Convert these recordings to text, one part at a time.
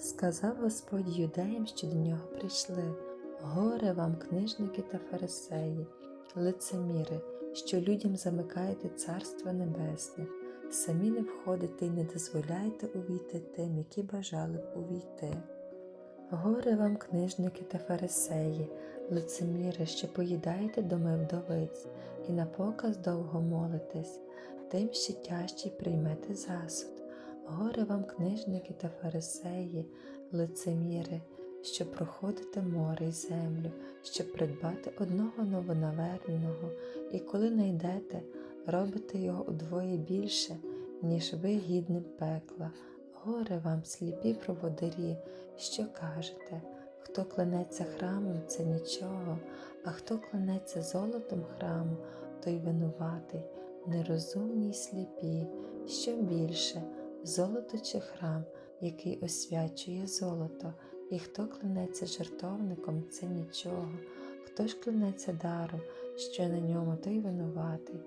Сказав Господь юдеям, що до нього прийшли. Горе вам, книжники та фарисеї, лицеміри, що людям замикаєте царство небесне, самі не входите і не дозволяєте увійти тим, які бажали б увійти. Горе вам, книжники та фарисеї, лицеміри, що поїдаєте доми вдовиць, і на показ довго молитесь, тим ще тяжчий приймете засуд. Горе вам, книжники та фарисеї, лицеміри, що проходите море й землю, щоб придбати одного новонаверненого, і коли найдете, робите його удвоє більше, ніж ви гідним пекла. Горе вам, сліпі проводарі, що кажете, хто клянеться храмом, це нічого, а хто клянеться золотом храму, той винуватий, нерозумні й сліпі, що більше, золото чи храм, який освячує золото, і хто клянеться жертовником, це нічого, хто ж клянеться даром, що на ньому, той винуватий,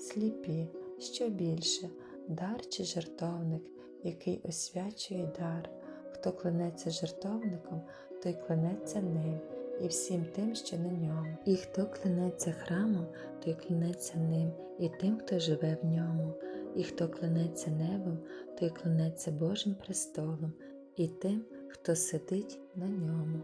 сліпі, що більше, дар чи жертовник, який освячує дар. Хто клянеться жертовником, той клянеться ним і всім тим, що на ньому. І хто клянеться храмом, той клянеться ним і тим, хто живе в ньому. І хто клянеться небом, той клянеться Божим престолом і тим, хто сидить на ньому.